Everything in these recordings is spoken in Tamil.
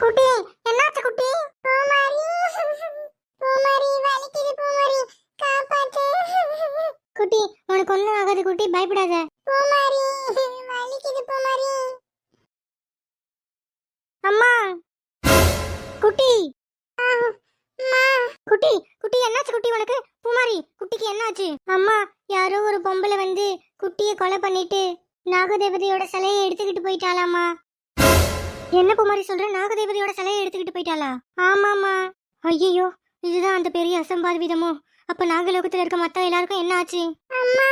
குட்டி என்னாச்சு குட்டி? பூமாரி. பூமாரி வலிக்குது பூமாரி. காப்பாத்து. குட்டி உனக்கு ஒண்ணும் ஆகாது குட்டி பயப்படாத. பூமாரி வலிக்குது பூமாரி. அம்மா. குட்டி. குட்டி குட்டி என்னாச்சு குட்டி உனக்கு? பூமாரி குட்டிக்கு என்னாச்சு? அம்மா யாரோ ஒரு பொம்பளை வந்து குட்டியை கொலை பண்ணிட்டு நாகதேவதையோட சிலையை எடுத்துக்கிட்டு போயிட்டாளாமா என்ன குமாரி சொல்ற? நாகதேவதையோட சிலையை எடுத்துக்கிட்டு போயிட்டாளா? ஆமாமா ஐயோ இதுதான் அந்த பெரிய அசம்பாவிதமோ. அப்ப நாகலோகத்துல இருக்க மத்த எல்லாருக்கும் என்ன ஆச்சு? அம்மா!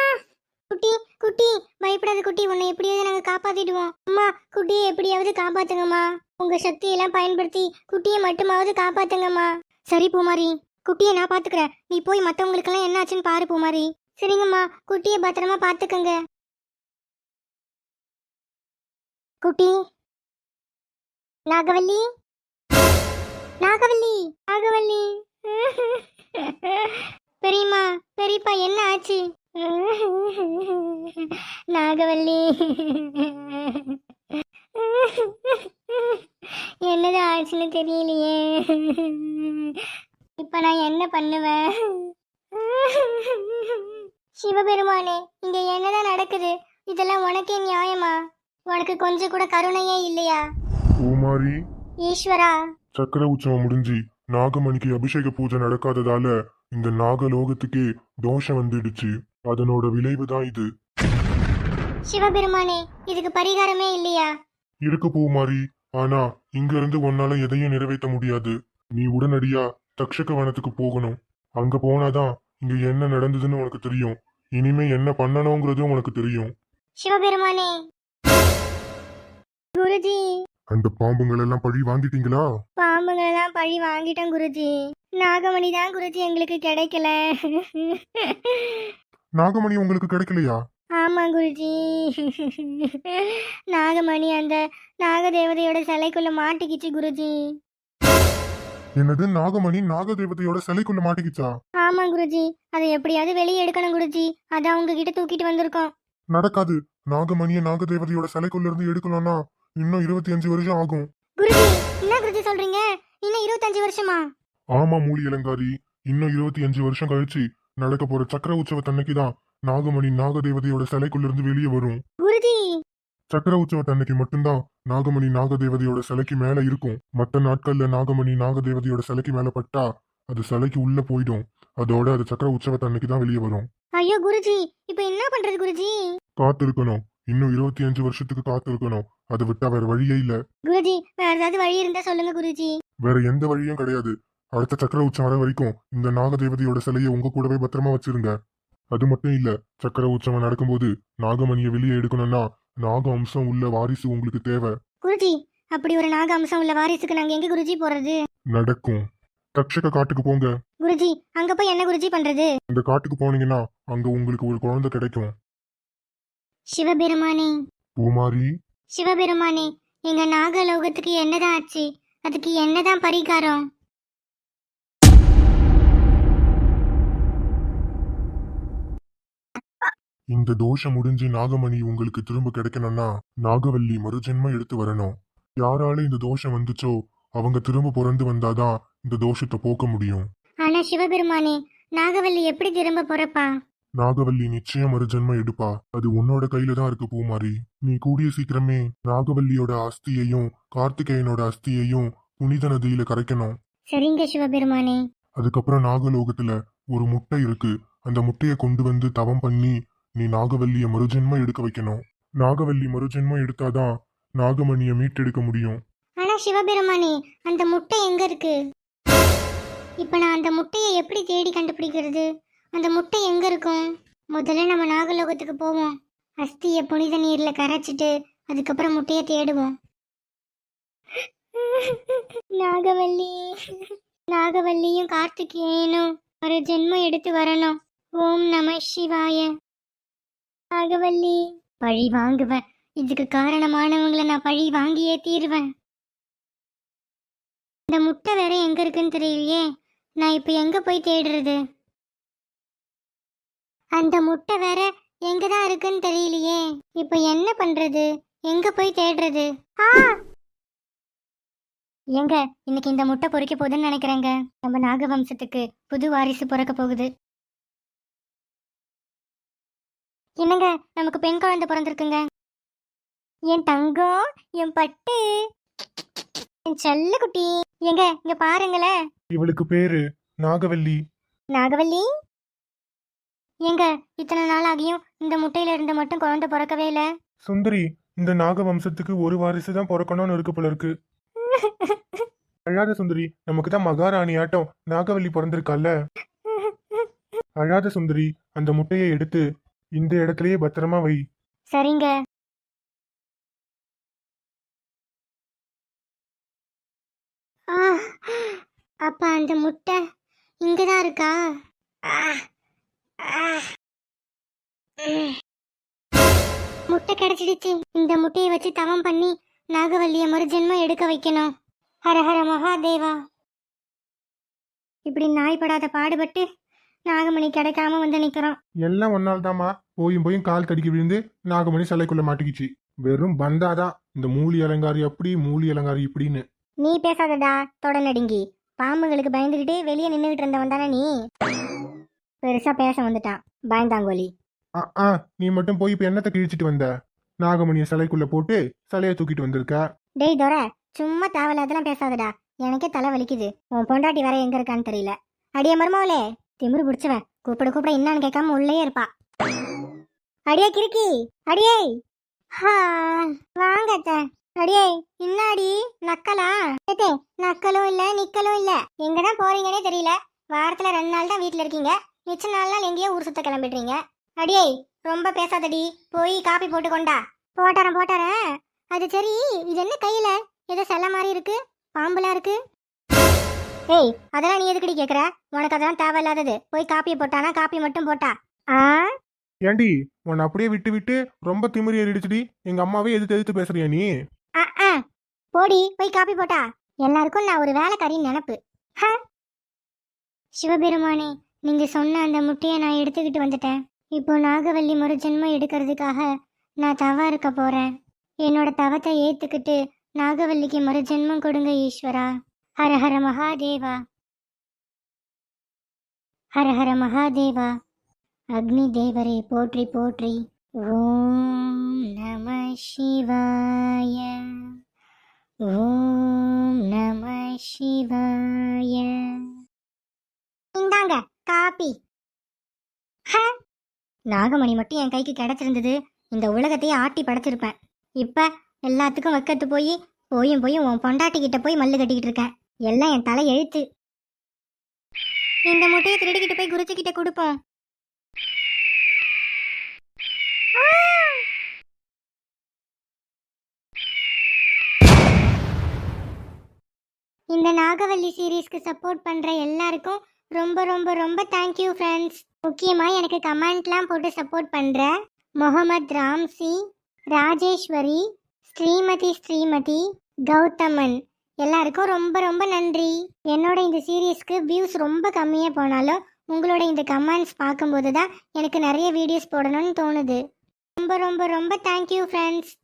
குட்டி குட்டி பயப்படாத குட்டி உன்னை எப்படியாவது நாங்க காப்பாத்திடுவோம். அம்மா குட்டியை எப்படியாவது காப்பாத்துங்கம்மா. உங்க சக்தியெல்லாம் பயன்படுத்தி குட்டியை மட்டுமாவது காப்பாத்துங்கம்மா. சரி பூமாரி குட்டியை நான் பாத்துக்கிறேன். நீ போய் மத்தவங்களுக்கெல்லாம் என்ன ஆச்சுன்னு பாரு பூமாரி. சரிங்கம்மா குட்டியை பத்திரமா பாத்துக்கங்க. குட்டி நாகவல்லி? நாகவல்லி நாகவல்லி. பெரியம்மா பெரியப்பா என்ன ஆச்சு? நாகவல்லி. என்னது ஆச்சுன்னு தெரியலையே. இப்ப நான் என்ன பண்ணுவேன்? சிவபெருமானே இங்க என்னதான் நடக்குது? இதெல்லாம் உனக்கே நியாயமா? உனக்கு கொஞ்சம் கூட கருணையே இல்லையா? பூமாரி ஈஸ்வரா. சக்கர உற்சவம் முடிஞ்சு நாகமணிக்கு அபிஷேக பூஜை நடக்காததால இந்த நாகலோகத்துக்கே தோஷம் வந்துடுச்சு. அதனோட விளைவு தான் இது. சிவபெருமானே இதுக்கு பரிகாரமே இல்லையா? இருக்கு பூமாரி ஆனா இங்க இருந்து உன்னால எதையும் நிறைவேற்ற முடியாது. நீ உடனடியா தக்ஷக வனத்துக்கு போகணும். அங்க போனாதான் இங்க என்ன நடந்ததுன்னு உனக்கு தெரியும். இனிமே என்ன பண்ணணுங்கிறதும் உனக்கு தெரியும். சிவபெருமானே. குருஜி. அந்த பாம்புங்கள் எல்லாம் பழி வாங்கிட்டீங்களா? பாம்புங்களெல்லாம் பழி வாங்கிட்டோம் குருஜி. நாகமணி தான் குருஜி எங்களுக்கு கிடைக்கல. நாகமணி உங்களுக்கு கிடைக்கலையா? ஆமா குருஜி. நாகமணி அந்த நாகதேவதையோட சிலைக்குள்ள மாட்டிக்கிச்சு குருஜி. என்னது? நாகமணி நாகதேவதையோட சிலைக்குள்ள மாட்டிக்கிச்சா? ஆமா குருஜி. அதை எப்படியாவது வெளியே எடுக்கணும் குருஜி. அதான் உங்ககிட்ட தூக்கிட்டு வந்திருக்கோம். நடக்காது. நாகமணிய நாகதேவதையோட சிலைக்குள்ள இருந்து எடுக்கணும்னா இன்னும் இருபத்தி அஞ்சு வருஷம் ஆகும். குருஜி என்ன குருஜி சொல்றீங்க? இன்னும் இருபத்தஞ்சு வருஷமா? ஆமா மூலி இளங்காரி. இன்னும் இருபத்தி அஞ்சு வருஷம் கழிச்சு நடக்க போற சக்கர உற்சவத்தன்னைக்கு தான் நாகமணி நாகதேவதையோட சிலைக்குள்ள இருந்து வெளியே வரும். குருஜி! சக்கர உற்சவத்தன்னைக்கு மட்டும்தான் நாகமணி நாகதேவதையோட சிலைக்கு மேல இருக்கும். மத்த நாட்கள்ல நாகமணி நாகதேவதையோட சிலைக்கு மேல பட்டா அது சிலைக்கு உள்ள போயிடும். அதோட அது சக்கர உற்சவத்தன்னைக்கு தான் வெளியே வரும். ஐயோ குருஜி! இப்போ என்ன பண்றது குருஜி? காத்திருக்கணும். இன்னும் இருபத்தி அஞ்சு வருஷத்துக்கு காத்திருக்கணும். அதை விட்டா வேற வழியே இல்ல. குருஜி வேற ஏதாவது வழி இருந்தா சொல்லுங்க குருஜி. வேற எந்த வழியும் கிடையாது. அடுத்த சக்கர உற்சவம் வர வரைக்கும் இந்த நாகதேவதையோட சிலையை உங்க கூடவே பத்திரமா வச்சிருங்க. அது மட்டும் இல்ல சக்கர உற்சவம் நடக்கும்போது நாகமணியை வெளியே எடுக்கணும்னா நாக அம்சம் உள்ள வாரிசு உங்களுக்கு தேவை. குருஜி அப்படி ஒரு நாக அம்சம் உள்ள வாரிசுக்கு நாங்க எங்க குருஜி போறது? நடக்கும். தக்ஷக காட்டுக்கு போங்க. குருஜி அங்க போய் என்ன குருஜி பண்றது? அந்த காட்டுக்கு போனீங்கன்னா அங்க உங்களுக்கு ஒரு குழந்தை கிடைக்கும். சிவபெருமானே. பூமாரி சிவபெருமானே எங்க நாகலோகத்துக்கு என்னதான் ஆச்சு? அதுக்கு என்னதான் பரிகாரம்? இந்த தோஷம் முடிஞ்சு நாகமணி உங்களுக்கு திரும்ப கிடைக்கணும்னா நாகவல்லி மறுஜென்மம் எடுத்து வரணும். யாரால இந்த தோஷம் வந்துச்சோ அவங்க திரும்ப பிறந்து வந்தாதான் இந்த தோஷத்தை போக்க முடியும். ஆனா சிவபெருமானே நாகவல்லி எப்படி திரும்ப போறப்பா? நாகவல்லி நிச்சயம் மறுஜென்மம் எடுப்பா. அது உன்னோட கையில தான் இருக்கு பூமாரி. நீ கூடிய சீக்கிரமே நாகவல்லியோட அஸ்தியையும் கார்த்திகேயனோட அஸ்தியையும் புனித நதியில கரைக்கணும். சரிங்க சிவபெருமானே. அதுக்கப்புறம் நாகலோகத்துல ஒரு முட்டை இருக்கு. அந்த முட்டையை கொண்டு வந்து தவம் பண்ணி நீ நாகவல்லிய மறுஜென்மம் எடுக்க வைக்கணும். நாகவல்லி மறுஜென்மம் எடுத்தாதான் நாகமணிய மீட்டெடுக்க முடியும். ஆனா சிவபெருமானே அந்த முட்டை எங்க இருக்கு? இப்ப நான் அந்த முட்டையை எப்படி தேடி கண்டுபிடிக்கிறது? அந்த முட்டை எங்க இருக்கும்? முதல்ல நம்ம நாகலோகத்துக்கு போவோம். அஸ்திய புனித நீர்ல கரைச்சிட்டு அதுக்கப்புறம் முட்டையை தேடுவோம். நாகவல்லி நாகவல்லியும் கார்த்திகேயனும் ஒரு ஜென்மம் எடுத்து வரணும். ஓம் நம சிவாய. நாகவல்லி பழி வாங்குவேன் இதுக்கு காரணமானவங்களை நான் பழி வாங்கியே தீருவேன். இந்த முட்டை வேற எங்க இருக்குன்னு தெரியலையே. நான் இப்ப எங்க போய் தேடுறது? அந்த முட்டை வேற எங்க தான் இருக்குன்னு தெரியலையே. இப்ப என்ன பண்றது? எங்க போய் தேடுறது? ஆ! ஏங்க இன்னைக்கு இந்த முட்டை பொறிக்க போகுதுன்னு நினைக்கிறேங்க. நம்ம நாகவம்சத்துக்கு புது வாரிசு பிறக்க போகுது. என்னங்க நமக்கு பெண் குழந்தை பிறந்திருக்குங்க? என் தங்கம் என் பட்டு என் செல்ல குட்டி ஏங்க இங்க பாருங்களேன். இவளுக்கு பேரு நாகவல்லி. நாகவல்லி? ஏங்க இத்தனை நாள் ஆகியும் இந்த முட்டையில இருந்து மட்டும் குழந்தை பிறக்கவே இல்ல? சுந்தரி இந்த நாக வம்சத்துக்கு ஒரு வாரிசு தான் பிறக்கணும்னு இருக்கு போல இருக்கு. அழாத சுந்தரி நமக்கு தான் மகாராணி ஆட்டம். நாகவல்லி பிறந்திருக்கால அழாத சுந்தரி அந்த முட்டையை எடுத்து இந்த இடத்துலயே பத்திரமா வை. சரிங்க. அப்ப அந்த முட்டை இங்கதான் இருக்கா. முட்டை கிடைச்சிடுச்சு. இந்த முட்டையை வச்சு தவம் பண்ணி நாகவல்லிய மறுஜென்மம் எடுக்க வைக்கணும். ஹரஹர மகாதேவா. இப்படி நாய்படாத பாடுபட்டு நாகமணி கிடைக்காம வந்து நிக்கிறோம் எல்லாம் ஒன்னால் தாமா போயும் போயும் கால் தடிக்க விழுந்து நாகமணி சிலைக்குள்ள மாட்டிக்கிச்சு. வெறும் பந்தாதான். இந்த மூலி அலங்காரி அப்படி மூலி அலங்காரி இப்படின்னு. நீ பேசாதடா தொட நடுங்கி. பாம்புங்களுக்கு பயந்துகிட்டு வெளியே நின்றுகிட்டு இருந்தவன் தானே நீ? பெருசா பேச வந்துட்டான். பயந்தாங்கோலி ஆ ஆ நீ மட்டும் போய் இப்ப என்னத்தை கிழிச்சிட்டு வந்த? நாகமணியை சிலைக்குள்ள போட்டு சிலையை தூக்கிட்டு வந்திருக்க? டேய் தோர சும்மா தேவையில்லாதெல்லாம் பேசாதடா. எனக்கே தலை வலிக்குது. உன் பொண்டாட்டி வேற எங்க இருக்கான்னு தெரியல. அடியே மருமாவளே திமிரு பிடிச்சவன். கூப்பிட கூப்பிட என்னான்னு கேட்காம உள்ளே இருப்பா. அடியே கிறுக்கி அடியே. வாங்க. அடியே இன்னாடி நக்கலா? நக்கலும் இல்ல நிக்கலும் இல்ல. எங்கதான் போறீங்கன்னே தெரியல. வாரத்துல ரெண்டு நாள் தான் வீட்ல இருக்கீங்க. மிச்ச நாலு நாள் எங்கேயோ ஊர் சுத்த கிளம்பிடுறீங்க. அடியே ரொம்ப பேசாதடி. போய் காப்பி போட்டு கொண்டா. போட்டாரன் போட்டாரன். அது சரி இது என்ன கையில? ஏதோ செல்ல மாதிரி இருக்கு. பாம்புலாம் இருக்கு. ஏய் அதெல்லாம் நீ எதுக்கடி கேக்குற? உனக்கு அதெல்லாம் தேவையில்லாதது. போய் காப்பியை போட்டானா காப்பி மட்டும் போட்டா. ஆ? ஏண்டி உன்னை அப்படியே விட்டு விட்டு ரொம்ப திமிரி ஏறிடுச்சுடி. எங்க அம்மாவே எதிர்த்து எதிர்த்து பேசுறியா நீ? ஆ, ஆ. போடி போய் காப்பி போட்டா. எல்லாருக்கும் நான் ஒரு வேலைக்காரின்னு நினப்பு. ஹ. சிவபெருமானே நீங்க சொன்ன அந்த முட்டையை நான் எடுத்துக்கிட்டு வந்துட்டேன். இப்போ நாகவல்லி மறுஜென்மம் எடுக்கிறதுக்காக நான் தவா இருக்க போறேன். என்னோட தவத்தை ஏத்துக்கிட்டு நாகவல்லிக்கு மறுஜென்மம் கொடுங்க ஈஸ்வரா. ஹரஹர மகாதேவா. ஹரஹர மகாதேவா. அக்னி தேவரே போற்றி போற்றி. ஓம் நம சிவாய. ஓம் நம சிவாய. காப்பி நாகமணி மட்டும் என் கைக்கு கிடைச்சிருந்தது. இந்த உலகத்தையே ஆட்டி படைச்சிருப்பேன். இப்ப எல்லாத்துக்கும் வக்கத்து போய் போயும் போயும் உன் பொண்டாட்டிக்கிட்ட போய் மல்லு கட்டிக்கிட்டு இருக்கேன் எல்லாம் என் தலை எழுத்து. இந்த முட்டையை திருடிக்கிட்டு போய் குருச்சிக்கிட்ட கிட்ட கொடுப்போம் இந்த நாகவல்லி சீரீஸ்க்கு சப்போர்ட் பண்ணுற எல்லாருக்கும் ரொம்ப ரொம்ப ரொம்ப தேங்க்யூ ஃப்ரெண்ட்ஸ் முக்கியமாக எனக்கு கமெண்ட்லாம் போட்டு சப்போர்ட் பண்ணுற முகமது ராம்சி ராஜேஸ்வரி ஸ்ரீமதி ஸ்ரீமதி கௌதமன். எல்லாருக்கும் ரொம்ப ரொம்ப நன்றி. என்னோட இந்த சீரீஸ்க்கு வியூஸ் ரொம்ப கம்மியாக போனாலும் உங்களோட இந்த கமெண்ட்ஸ் பார்க்கும்போது தான் எனக்கு நிறைய வீடியோஸ் போடணும்னு தோணுது. ரொம்ப ரொம்ப ரொம்ப தேங்க்யூ ஃப்ரெண்ட்ஸ்